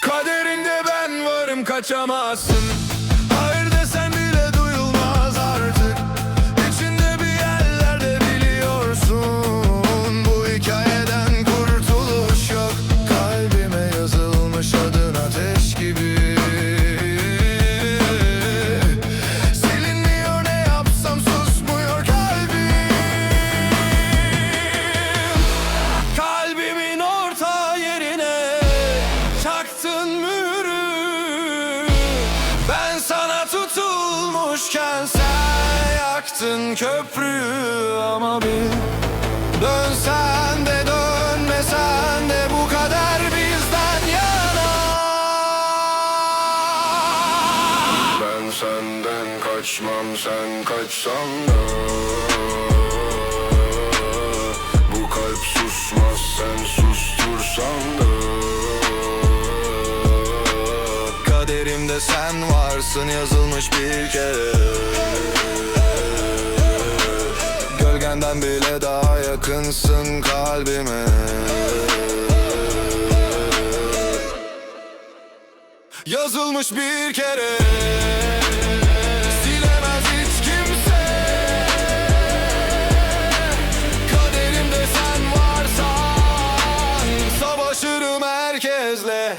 Kaderinde ben varım kaçamazsın tutulmuşken sen yaktın köprüyü Ama bir dönsen de dönmesen de bu kadar bizden yana. Ben senden kaçmam sen kaçsan da Kaderimde sen varsın yazılmış bir kere. Gölgenden bile daha yakınsın kalbime. Yazılmış bir kere. Herkesle.